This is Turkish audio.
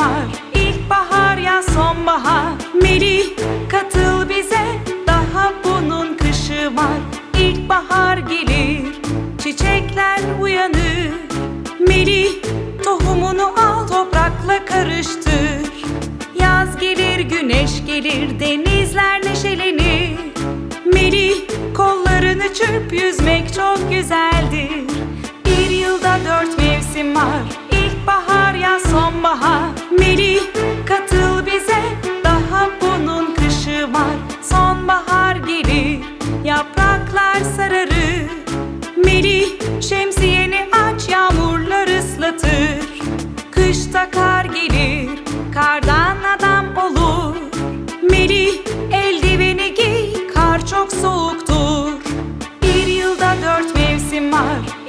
var. İlkbahar ya sonbahar. Melih katıl bize. Daha bunun kışı var. İlkbahar gelir Çiçekler uyanır. Melih tohumunu al Toprakla karıştır. Yaz gelir güneş gelir Denizler neşelenir. Melih kollarını çırp Yüzmek çok güzel. mimar